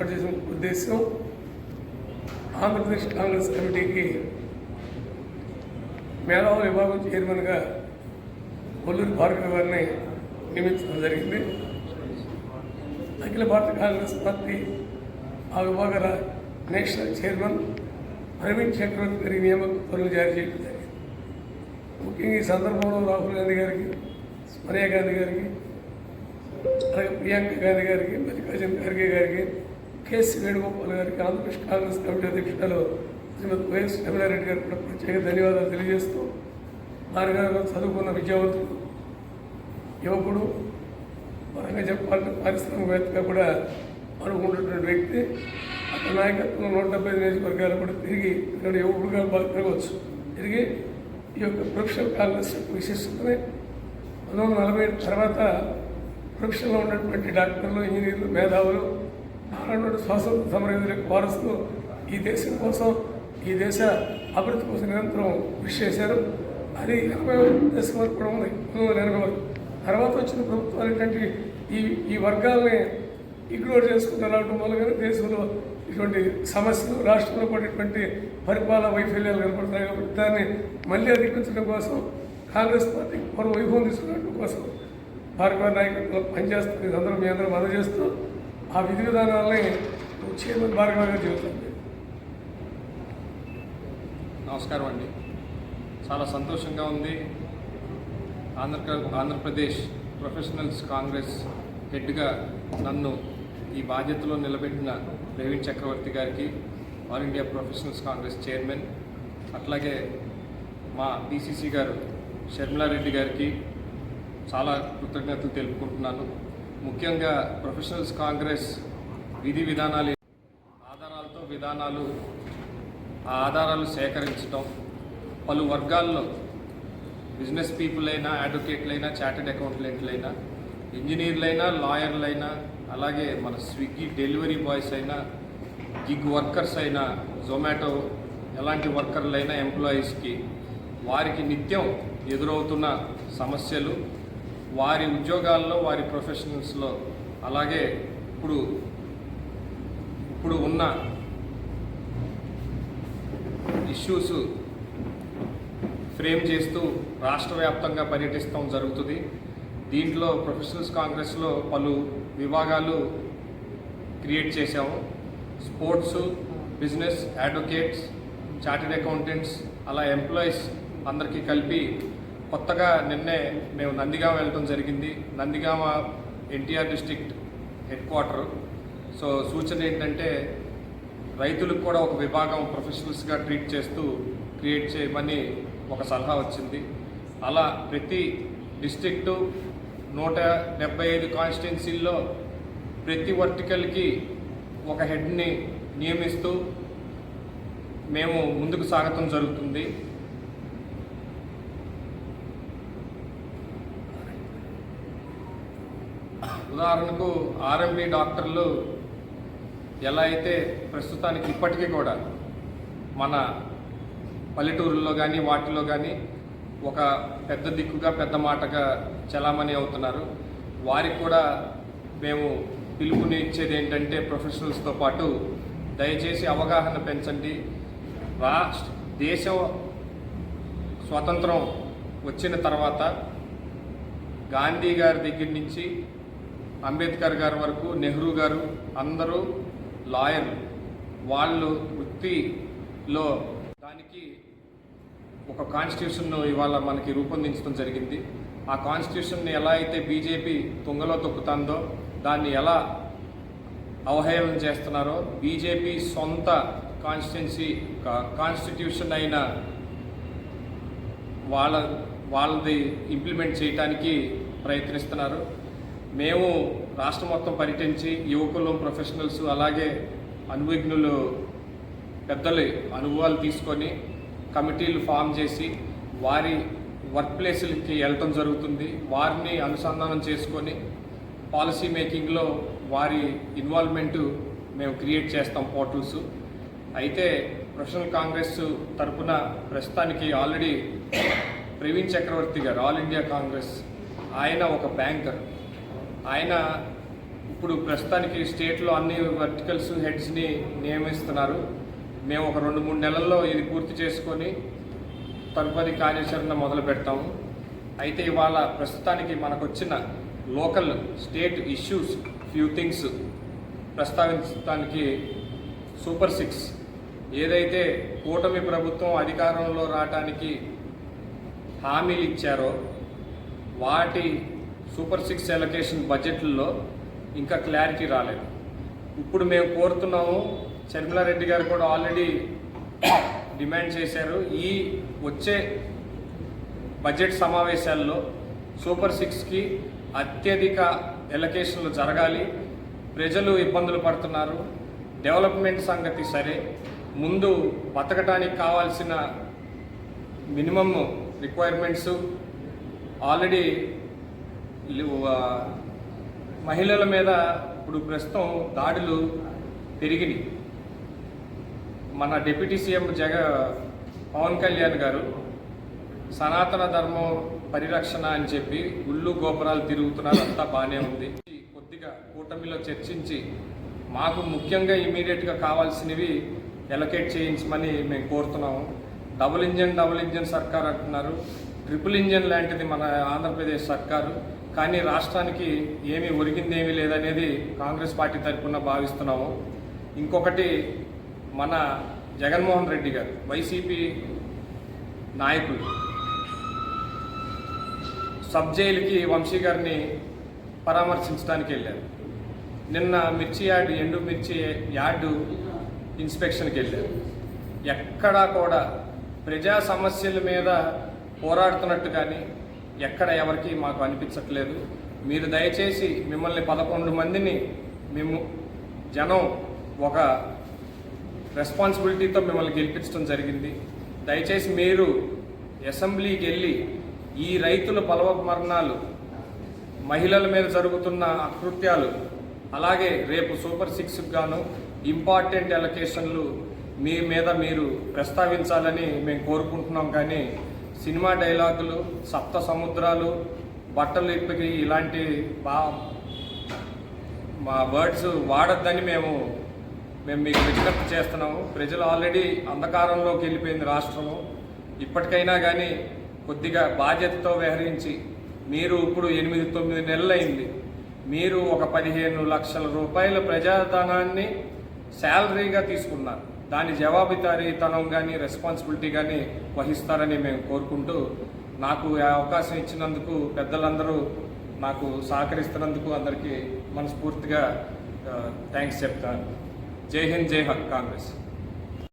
ఏర్పాటు చేసిన ఉద్దేశం ఆంధ్రప్రదేశ్ కాంగ్రెస్ కమిటీకి మేధావుల విభాగం చైర్మన్గా కొల్లూరు భార్గవ గారిని నియమించడం జరిగింది అఖిల భారత కాంగ్రెస్ పార్టీ ఆ విభాగాల నేషనల్ చైర్మన్ ప్రవీణ్ చక్రవర్తి గారి నియామక పనులు జారీ చేయడం జరిగింది ముఖ్యంగా ఈ సందర్భంలో రాహుల్ గాంధీ గారికి సోనియా గాంధీ గారికి అలాగే ప్రియాంక గాంధీ గారికి మల్లికార్జున ఖర్గే గారికి కేసీ వేణుగోపాల్ గారికి ఆంధ్రప్రదేశ్ కాంగ్రెస్ కమిటీ అధ్యక్షురాలు శ్రీమతి వైఎస్ రమణారెడ్డి గారికి కూడా ప్రత్యేక ధన్యవాదాలు తెలియజేస్తూ వారి గారు చదువుకున్న విద్యావంతుడు యువకుడు పరంగా చెప్పాలంటే పారిశ్రామికవేత్తగా కూడా అనుకుంటున్న వ్యక్తి. అతని నాయకత్వంలో నూట డెబ్బై ఐదు నియోజకవర్గాలు కూడా తిరిగి ఇక్కడ యువకుడుగా బాగా తిరగవచ్చు. తిరిగి ఈ యొక్క ప్రొఫెషనల్ కాంగ్రెస్ యొక్క విశిష్టతని పంతొమ్మిది వందల నలభై ఏడు తర్వాత ప్రొఫెషన్లో ఉన్నటువంటి డాక్టర్లు ఇంజనీర్లు మేధావులు ఆనాడు స్వాతంత్ర సమరయోధులకు వారసులు ఈ దేశం కోసం ఈ దేశ అభివృద్ధి కోసం నిరంతరం కృషి చేశారు. అది ఎనభై దేశం వరకు కూడా ఉంది. పంతొమ్మిది వందల ఎనభై వరకు తర్వాత వచ్చిన ప్రభుత్వాలు ఏంటంటే ఈ ఈ వర్గాల్ని ఇగ్నోర్ చేసుకుని రావడం వల్ల దేశంలో ఇటువంటి సమస్యలు రాష్ట్రంలో పడేటువంటి పరిపాలన వైఫల్యాలు కనపడుతున్నాయి కాబట్టి దాన్ని మళ్ళీ అధిగమించడం కోసం కాంగ్రెస్ పార్టీ మరో వైభవం తీసుకురావడం కోసం భార్గవ నాయకత్వం పనిచేస్తుంది. అందరూ మీ అందరం అందజేస్తూ ఆ విధి విధానాలని చైర్మన్ భార్గవ చెబుతుంది నమస్కారం అండి. చాలా సంతోషంగా ఉంది. ఆంధ్ర ఆంధ్రప్రదేశ్ ప్రొఫెషనల్స్ కాంగ్రెస్ హెడ్గా నన్ను ఈ బాధ్యతలో నిలబెట్టిన ప్రవీణ్ చక్రవర్తి గారికి all India professionals Congress chairman అట్లాగే మా డిసిసి గారు షర్మిలారెడ్డి గారికి చాలా కృతజ్ఞతలు తెలుపుకుంటున్నాను. ముఖ్యంగా ప్రొఫెషనల్స్ కాంగ్రెస్ విధి విధానాలు ఆధారాలతో విధానాలు ఆ ఆధారాలు సేకరించడం పలు వర్గాల్లో బిజినెస్ పీపుల్ అయినా అడ్వకేట్లైనా చార్టెడ్ అకౌంటెంట్లైనా ఇంజనీర్లైనా లాయర్లైనా అలాగే మన స్విగ్గీ డెలివరీ బాయ్స్ అయినా గిగ్ వర్కర్స్ అయినా జొమాటో ఎలాంటి వర్కర్లైనా ఎంప్లాయీస్కి వారికి నిత్యం ఎదురవుతున్న సమస్యలు వారి ఉద్యోగాల్లో వారి ప్రొఫెషనల్స్లో అలాగే ఇప్పుడు ఇప్పుడు ఉన్న ఇష్యూస్ ఫ్రేమ్ చేస్తూ రాష్ట్ర వ్యాప్తంగా పర్యటిస్తాం జరుగుతుంది. దీంట్లో ప్రొఫెషనల్స్ కాంగ్రెస్లో పలు విభాగాలు క్రియేట్ చేశాము. Sports business advocates chartered accountants అలా ఎంప్లాయీస్ అందరికీ కలిపి కొత్తగా నిన్నే మేము నందిగామ వెళ్ళటం జరిగింది. Nandigama NTR district headquarter. So సూచన ఏంటంటే రైతులకు కూడా ఒక విభాగం ప్రొఫెషనల్స్గా ట్రీట్ చేస్తూ క్రియేట్ చేయమని ఒక సలహా వచ్చింది. అలా ప్రతి డిస్టిక్టు నూట డెబ్బై ఐదు కాన్స్టిట్యున్సీల్లో ప్రతి వర్టికల్కి ఒక హెడ్ని నియమిస్తూ మేము ముందుకు సాగటం జరుగుతుంది. ఉదాహరణకు ఆర్ఎంపీ డాక్టర్లు ఎలా అయితే ప్రస్తుతానికి ఇప్పటికీ కూడా మన పల్లెటూరుల్లో కానీ వాటిలో కానీ ఒక పెద్ద దిక్కుగా పెద్ద మాటగా చలామణి అవుతున్నారు. వారికి కూడా మేము పిలుపుని ఇచ్చేది ఏంటంటే ప్రొఫెషనల్స్తో పాటు దయచేసి అవగాహన పెంచండి. రాష్ట్ర దేశం స్వతంత్రం వచ్చిన తర్వాత గాంధీ గారి దగ్గర నుంచి అంబేద్కర్ గారి వరకు నెహ్రూ గారు అందరూ లాయర్లు. వాళ్ళు వృత్తిలో దానికి ఒక కాన్స్టిట్యూషన్ను ఇవాళ మనకి రూపొందించడం జరిగింది. ఆ కాన్స్టిట్యూషన్ని ఎలా అయితే బీజేపీ తుంగలో తొక్కుతుందో దాన్ని ఎలా అవహేళన చేస్తున్నారో బీజేపీ సొంత కాన్స్టిట్యున్సీ కాన్స్టిట్యూషన్ అయిన వాళ్ళ వాళ్ళది ఇంప్లిమెంట్ చేయడానికి ప్రయత్నిస్తున్నారు. మేము రాష్ట్రం మొత్తం పర్యటించి యువకులు ప్రొఫెషనల్స్ అలాగే అనుభజ్ఞులు పెద్దలు అనుభవాలు తీసుకొని కమిటీలు ఫామ్ చేసి వారి వర్క్ ప్లేసులకి వెళ్ళటం జరుగుతుంది. వారిని అనుసంధానం చేసుకొని పాలసీ మేకింగ్లో వారి ఇన్వాల్వ్మెంట్ మేము క్రియేట్ చేస్తాం పోర్టల్స్ అయితే ప్రొఫెషనల్ కాంగ్రెస్ తరపున ప్రస్తుతానికి ఆల్రెడీ ప్రవీణ్ చక్రవర్తి గారు ఆల్ ఇండియా కాంగ్రెస్ ఆయన ఒక బ్యాంకర్ ఆయన ఇప్పుడు ప్రస్తుతానికి స్టేట్లో అన్ని వర్టికల్స్ హెడ్స్ని నియమిస్తున్నారు. మేము ఒక రెండు మూడు నెలల్లో ఇది పూర్తి చేసుకొని తదుపరి కార్యాచరణ మొదలు పెడతాము. అయితే ఇవాళ ప్రస్తుతానికి మనకు వచ్చిన local state issues few things ప్రస్తావించడానికి super six ఏదైతే కూటమి ప్రభుత్వం అధికారంలో రావడానికి హామీలు ఇచ్చారో వాటి సూపర్ సిక్స్ ఎలకేషన్ బడ్జెట్లలో ఇంకా క్లారిటీ రాలేదు. ఇప్పుడు మేము కోరుతున్నాము రెడ్డి గారు కూడా ఆల్రెడీ డిమాండ్ చేశారు. ఈ వచ్చే బడ్జెట్ సమావేశాల్లో సూపర్ సిక్స్కి అత్యధిక ఎలకేషన్లు జరగాలి. ప్రజలు ఇబ్బందులు పడుతున్నారు. డెవలప్మెంట్ సంగతి సరే. ముందు బతకడానికి కావాల్సిన మినిమమ్ రిక్వైర్మెంట్స్ ఆల్రెడీ మహిళల మీద ఇప్పుడు ప్రస్తుతం దాడులు పెరిగినాయి మన డిప్యూటీ సీఎం జగ పవన్ కళ్యాణ్ గారు సనాతన ధర్మం పరిరక్షణ అని చెప్పి గుళ్ళు గోపురాలు తిరుగుతున్నారు అంతా బాగానే ఉంది. కొద్దిగా కూటమిలో చర్చించి మాకు ముఖ్యంగా ఇమీడియట్గా కావాల్సినవి ఎలకేట్ చేయించమని మేము కోరుతున్నాము. డబుల్ ఇంజన్ డబుల్ ఇంజన్ సర్కార్ అంటున్నారు. ట్రిపుల్ ఇంజన్ లాంటిది మన ఆంధ్రప్రదేశ్ సర్కారు. కానీ రాష్ట్రానికి ఏమీ ఒరిగిందేమీ లేదనేది కాంగ్రెస్ పార్టీ తరఫున భావిస్తున్నాము. ఇంకొకటి మన జగన్మోహన్ రెడ్డి గారు వైసీపీ నాయకులు సబ్ జైలుకి వంశీ గారిని పరామర్శించడానికి వెళ్ళారు. నిన్న మిర్చి యార్డు ఎండు మిర్చి యార్డు ఇన్స్పెక్షన్కి వెళ్ళారు. ఎక్కడా కూడా ప్రజా సమస్యల మీద పోరాడుతున్నట్టు కానీ ఎక్కడ ఎవరికి మాకు అనిపించట్లేదు. మీరు దయచేసి మిమ్మల్ని పదకొండు మందిని మేము జనం ఒక రెస్పాన్సిబిలిటీతో మిమ్మల్ని గెలిపించడం జరిగింది. దయచేసి మీరు అసెంబ్లీకి వెళ్ళి ఈ రైతుల పలవ మరణాలు మహిళల మీద జరుగుతున్న అకృత్యాలు అలాగే రేపు సూపర్ సిక్స్ గాను ఇంపార్టెంట్ ఎలకేషన్లు మీ మీద మీరు ప్రస్తావించాలని మేము కోరుకుంటున్నాం. కానీ సినిమా డైలాగులు సప్త సముద్రాలు బట్టలు ఇప్పకి ఇలాంటి బా మా వర్డ్స్ వాడొద్దని మేము మేము మీకు విజ్ఞప్తి చేస్తున్నాము. ప్రజలు ఆల్రెడీ అంధకారంలోకి వెళ్ళిపోయింది రాష్ట్రము. ఇప్పటికైనా కానీ కొద్దిగా బాధ్యతతో వ్యవహరించి మీరు ఇప్పుడు ఎనిమిది తొమ్మిది నెలలైంది. మీరు ఒక పదిహేను లక్షల రూపాయల ప్రజాధనాన్ని శాలరీగా తీసుకున్నారు. దాని జవాబుదారీతనం కానీ రెస్పాన్సిబిలిటీ కానీ వహిస్తారని మేము కోరుకుంటూ నాకు అవకాశం ఇచ్చినందుకు పెద్దలందరూ నాకు సహకరిస్తున్నందుకు అందరికీ మనస్ఫూర్తిగా థ్యాంక్స్ చెప్తాను. జై హింద్ జై హక్ కాంగ్రెస్.